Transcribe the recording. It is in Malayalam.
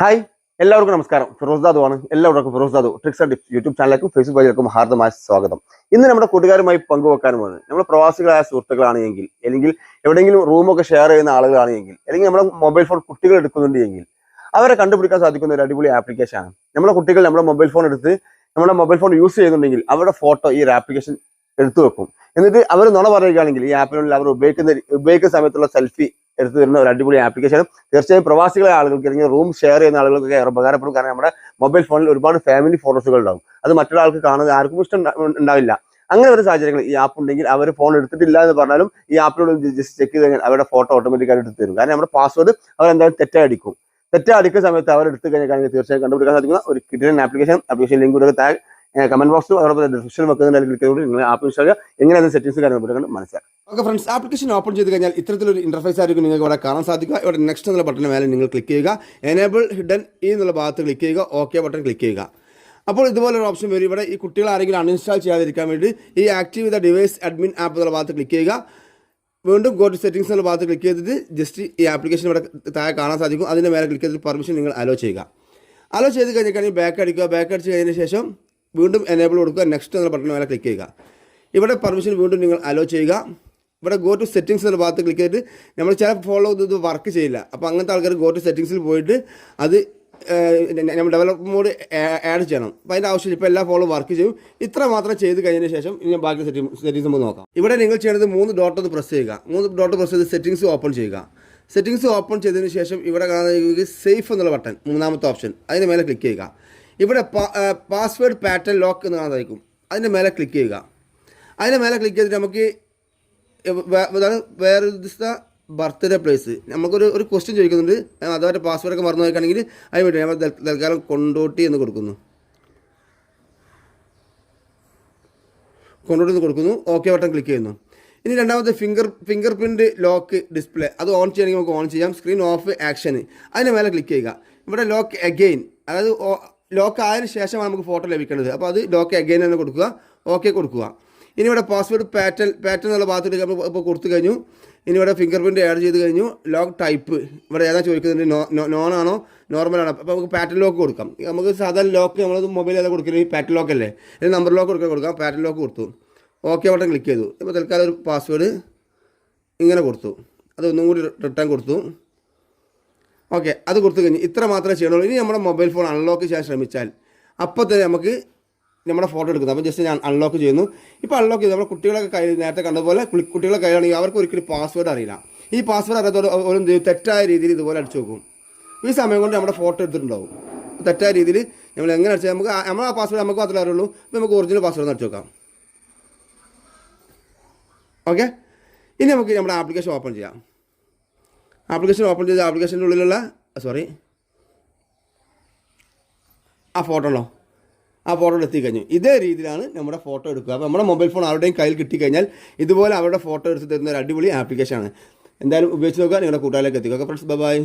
ഹായ് എല്ലാവർക്കും നമസ്കാരം. ഫിറോസ് ദാദു ആണ്. എല്ലാവർക്കും Firoz Dadu. Tricks and tips YouTube ചാനലിലേക്കും Facebook പേജിലേക്കും ഹാർദമായ സ്വാഗതം. ഇന്ന് നമ്മുടെ കൂട്ടുകാരുമായി പങ്കുവെക്കാൻ പോകുന്നത് നമ്മൾ പ്രവാസികളായ സുഹൃത്തുക്കളാണ് എങ്കിൽ അല്ലെങ്കിൽ എവിടെയെങ്കിലും റൂമൊക്കെ ഷെയർ ചെയ്യുന്ന ആളുകളാണ് എങ്കിൽ അല്ലെങ്കിൽ നമ്മുടെ മൊബൈൽ ഫോൺ കുട്ടികൾ എടുക്കുന്നുണ്ട് എങ്കിൽ അവരെ കണ്ടുപിടിക്കാൻ സാധിക്കുന്ന ഒരു അടിപൊളി ആപ്ലിക്കേഷൻ ആണ്. നമ്മുടെ കുട്ടികൾ നമ്മുടെ മൊബൈൽ ഫോൺ എടുത്ത് നമ്മുടെ മൊബൈൽ ഫോൺ യൂസ് ചെയ്യുന്നുണ്ടെങ്കിൽ അവരുടെ ഫോട്ടോ ഈ ഒരു ആപ്ലിക്കേഷൻ എടുത്തു വെക്കും. എന്നിട്ട് അവർ നുണ പറയുകയാണെങ്കിൽ ഈ ആപ്പിനുള്ളിൽ അവർ ഉപയോഗിക്കുന്ന ഉപയോഗിക്കുന്ന സമയത്തുള്ള സെൽഫി എടുത്തു തരുന്ന ഒരു അടിപൊളി ആപ്ലിക്കേഷനും തീർച്ചയായും പ്രവാസികളെ ആളുകൾക്ക് അല്ലെങ്കിൽ റൂം ഷെയർ ചെയ്യുന്ന ആളുകൾക്കൊക്കെ ഏറെ ഉപകാരപ്പെടും. കാരണം നമ്മുടെ മൊബൈൽ ഫോണിൽ ഒരുപാട് ഫാമിലി ഫോട്ടോസുകൾ ഉണ്ടാവും. അത് മറ്റൊരാൾക്ക് കാണുന്നത് ആർക്കും ഇഷ്ടം ഉണ്ടാവില്ല. അങ്ങനെ ഒരു സാഹചര്യങ്ങൾ ഈ ആപ്പ് ഉണ്ടെങ്കിൽ അവർ ഫോൺ എടുത്തിട്ടില്ല എന്ന് പറഞ്ഞാലും ഈ ആപ്പിനോട് ജസ്റ്റ് ചെക്ക് ചെയ്ത് കഴിഞ്ഞാൽ അവരുടെ ഫോട്ടോ ഓട്ടോമാറ്റിക്കായിട്ട് എടുത്ത് തരും. കാരണം നമ്മുടെ പാസ്വേഡ് അവർ എന്തായാലും തെറ്റായി അടിക്കും. തെറ്റായി സമയത്ത് അവർ എടുത്തു കഴിഞ്ഞാൽ തീർച്ചയായും കണ്ടുപിടിക്കാൻ സാധിക്കുന്ന ഒരു കിട്ടിയ ആപ്ലിക്കേഷൻ ആപ്ലിക്കേഷൻ ലിങ്ക് കൂടെ താഴെ കമന്റ് ബോക്സിലും അതോടൊപ്പം ഡിസ്ക്രിപ്ഷൻ വെക്കുന്നതിൽ ക്ലിക്ക് ചെയ്തുകൊണ്ട് നിങ്ങൾ ആപ്പ് ഇൻസ്റ്റാൾ ചെയ്യുക. എങ്ങനെ അതിന്റെ സെറ്റിംഗ്സ് കാര്യങ്ങൾ മനസ്സിലാക്കാം ഓക്കെ ഫ്രണ്ട്സ് ആപ്ലിക്കേഷൻ ഓപ്പൺ ചെയ്ത് കഴിഞ്ഞാൽ ഇത്തരത്തിലൊരു ഇന്റർഫേസ് ആയിരിക്കും നിങ്ങൾക്ക് ഇവിടെ കാണാൻ സാധിക്കുക. ഇവിടെ നെക്സ്റ്റ് എന്നുള്ള ബട്ടൺ മേലെ നിങ്ങൾ ക്ലിക്ക് ചെയ്യുക. എനേബിൾ ഹിഡൻ ഈ എന്നുള്ള ഭാഗത്ത് ക്ലിക്ക് ചെയ്യുക. ഓക്കെ ബട്ടൺ ക്ലിക്ക് ചെയ്യുക. അപ്പോൾ ഇതുപോലൊരു ഓപ്ഷൻ വരും. ഇവിടെ ഈ കുട്ടികൾ ആരെങ്കിലും അൺഇൻസ്റ്റാൾ ചെയ്യാതിരിക്കാൻ വേണ്ടി ഈ active the device admin app എന്നുള്ള ഭാഗത്ത് ക്ലിക്ക് ചെയ്യുക. വീണ്ടും ഗോ ടു സെറ്റിംഗ്സ് എന്നുള്ള ഭാഗത്ത് ക്ലിക്ക് ചെയ്തിട്ട് ജസ്റ്റ് ഈ ആപ്ലിക്കേഷൻ ഇവിടെ താഴെ കാണാൻ സാധിക്കും. അതിന്റെ മേലെ ക്ലിക്ക് ചെയ്തിട്ട് പെർമിഷൻ നിങ്ങൾ അലോ ചെയ്യുക. അലോ ചെയ്ത് കഴിഞ്ഞിട്ടാണെങ്കിൽ ബാക്ക് അടിക്കുക. ബാക്ക് അടിച്ച് കഴിഞ്ഞതിന് ശേഷം വീണ്ടും എനേബിൾ കൊടുക്കുക. നെക്സ്റ്റ് എന്നുള്ള ബട്ടൺ മേലെ ക്ലിക്ക് ചെയ്യുക. ഇവിടെ പെർമിഷൻ വീണ്ടും നിങ്ങൾ അലോ ചെയ്യുക. ഇവിടെ ഗോ ടു സെറ്റിംഗ്സ് എന്ന ഭാഗത്ത് ക്ലിക്ക് ചെയ്തിട്ട് നമ്മൾ ചില ഫോളോ ഇത് വർക്ക് ചെയ്യില്ല. അപ്പോൾ അങ്ങനത്തെ ആൾക്കാർ ഗോ ടു സെറ്റിങ്സിൽ പോയിട്ട് അത് നമ്മൾ ഡെവലപ്പ് മോഡ് ആഡ് ചെയ്യണം. അപ്പോൾ അതിന്റെ ആവശ്യം ഇപ്പോൾ എല്ലാ ഫോളോ വർക്ക് ചെയ്യും. ഇത്ര മാത്രം ചെയ്ത് കഴിഞ്ഞതിന് ശേഷം ഇനി ബാക്കി സെറ്റിംഗ് സെറ്റിംഗ്സ് നമുക്ക് നോക്കാം. ഇവിടെ നിങ്ങൾ ചെയ്യേണ്ടത് മൂന്ന് ഡോട്ട് ഒന്ന് പ്രസ് ചെയ്യുക. മൂന്ന് ഡോട്ട് പ്രസ് ചെയ്ത് സെറ്റിംഗ്സ് ഓപ്പൺ ചെയ്യുക. സെറ്റിംഗ്സ് ഓപ്പൺ ചെയ്തതിന് ശേഷം ഇവിടെ കാണുന്ന സേഫ് എന്നുള്ള ബട്ടൺ മൂന്നാമത്തെ ഓപ്ഷൻ അതിന് മേലെ ക്ലിക്ക് ചെയ്യുക. ഇവിടെ പാസ്വേഡ് പാറ്റേൺ ലോക്ക് എന്ന് കാണാതായിരിക്കും അതിന്റെ മേലെ ക്ലിക്ക് ചെയ്യുക. അതിന്റെ മേലെ ക്ലിക്ക് ചെയ്തിട്ട് നമുക്ക് അതാണ് വേറെ ദിവസത്തെ ബർത്ത്ഡേ പ്ലേസ് നമുക്കൊരു ഒരു ക്വസ്റ്റ്യൻ ചോദിക്കുന്നുണ്ട്. അതുമായിട്ട് പാസ്വേഡൊക്കെ മറന്നു നോക്കുകയാണെങ്കിൽ അതിന് വേണ്ടി നമ്മൾ തൽ- തൽക്കാലം കൊണ്ടോട്ടി എന്ന് കൊടുക്കുന്നു. കൊണ്ടോട്ടി എന്ന് കൊടുക്കുന്നു. ഓക്കെ ബട്ടൺ ക്ലിക്ക് ചെയ്യുന്നു. ഇനി രണ്ടാമത്തെ finger finger print lock display അത് ഓൺ ചെയ്യണമെങ്കിൽ നമുക്ക് ഓൺ ചെയ്യാം. സ്ക്രീൻ ഓഫ് ആക്ഷൻ അതിന് മേലെ ക്ലിക്ക് ചെയ്യുക. ഇവിടെ ലോക്ക് അഗെയിൻ അതായത് ലോക്ക് ആയതിനു ശേഷമാണ് നമുക്ക് ഫോട്ടോ ലഭിക്കേണ്ടത്. അപ്പോൾ അത് ലോക്ക് അഗെയിൻ തന്നെ കൊടുക്കുക. ഓക്കെ കൊടുക്കുക. ഇനി ഇവിടെ പാസ്വേഡ് പാറ്റേൺ പാറ്റേൺ എന്നുള്ള ഭാഗത്തേക്ക് നമ്മൾ ഇപ്പോൾ കൊടുത്തു കഴിഞ്ഞു. ഇനി ഇവിടെ ഫിംഗർ പ്രിന്റ് ആഡ് ചെയ്ത് കഴിഞ്ഞു. ലോക്ക് ടൈപ്പ് ഇവിടെ ഏതാ ചോദിക്കുന്നുണ്ട് നോൺ ആണോ? നോർമൽ ആണോ? അപ്പോൾ നമുക്ക് പാറ്റേൺ ലോക്ക് കൊടുക്കാം. നമുക്ക് സാധാരണ ലോക്ക് നമ്മൾ മൊബൈൽ ഏതാ കൊടുക്കുന്നത് പാറ്റേൺ ലോക്ക് അല്ലേ? അല്ലെങ്കിൽ നമ്പർ ലോക്ക് കൊടുക്കാൻ കൊടുക്കാം. പാറ്റേൺ ലോക്ക് കൊടുത്തു. ഓക്കെ ബട്ടൺ ക്ലിക്ക് ചെയ്തു. ഇപ്പോൾ തൽക്കാലം ഒരു പാസ്വേഡ് ഇങ്ങനെ കൊടുത്തു. അതൊന്നും കൂടി റിട്ടേൺ കൊടുത്തു. ഓക്കെ അത് കൊടുത്തു കഴിഞ്ഞ്. ഇത്ര മാത്രമേ ചെയ്യണുള്ളൂ. ഇനി നമ്മുടെ മൊബൈൽ ഫോൺ അൺലോക്ക് ചെയ്യാൻ ശ്രമിച്ചാൽ അപ്പോൾ തന്നെ നമുക്ക് നമ്മുടെ ഫോട്ടോ എടുക്കുന്നത്. അപ്പോൾ ജസ്റ്റ് ഞാൻ അൺലോക്ക് ചെയ്യുന്നു. ഇപ്പോൾ അൺലോക്ക് ചെയ്തു. നമ്മൾ കുട്ടികളൊക്കെ കയ്യിൽ നേരത്തെ കണ്ടതുപോലെ കുളി- കുട്ടികളെ കയ്യിലാണെങ്കിൽ അവർക്ക് ഒരിക്കലും പാസ്വേഡ് അറിയില്ല. ഈ പാസ്വേഡ് അറിയാത്തവർ ഒരു തെറ്റായ രീതിയിൽ ഇതുപോലെ അടിച്ചു നോക്കും ഈ സമയം കൊണ്ട് നമ്മുടെ ഫോട്ടോ എടുത്തിട്ടുണ്ടാവും. തെറ്റായ രീതിയിൽ നമ്മൾ എങ്ങനെ അടിച്ചാൽ നമുക്ക് നമ്മൾ ആ പാസ്വേഡ് നമുക്ക് മാത്രമേ അറിയുള്ളൂ. അപ്പോൾ നമുക്ക് ഒറിജിനൽ പാസ്വേഡ് അടിച്ചു നോക്കാം ഓക്കെ ഇനി നമുക്ക് നമ്മുടെ ആപ്ലിക്കേഷൻ ഓപ്പൺ ചെയ്യാം. ആപ്ലിക്കേഷൻ ഓപ്പൺ ചെയ്ത് ആപ്ലിക്കേഷന്റെ ഉള്ളിലുള്ള സോറി ആ ഫോട്ടോ ഉണ്ടോ? ആ ഫോട്ടോ എത്തിക്കഴിഞ്ഞു. ഇതേ രീതിയിലാണ് നമ്മുടെ ഫോട്ടോ എടുക്കുക. അപ്പോൾ നമ്മുടെ മൊബൈൽ ഫോൺ ആരുടെയും കയ്യിൽ കിട്ടിക്കഴിഞ്ഞാൽ ഇതുപോലെ അവരുടെ ഫോട്ടോ എടുത്ത് തരുന്ന ഒരു അടിപൊളി ആപ്ലിക്കേഷനാണ് എന്തായാലും ഉപയോഗിച്ച് നോക്കുക. നിങ്ങളുടെ കൂട്ടുകാരിലേക്ക് എത്തിക്കുക. Okay friends bye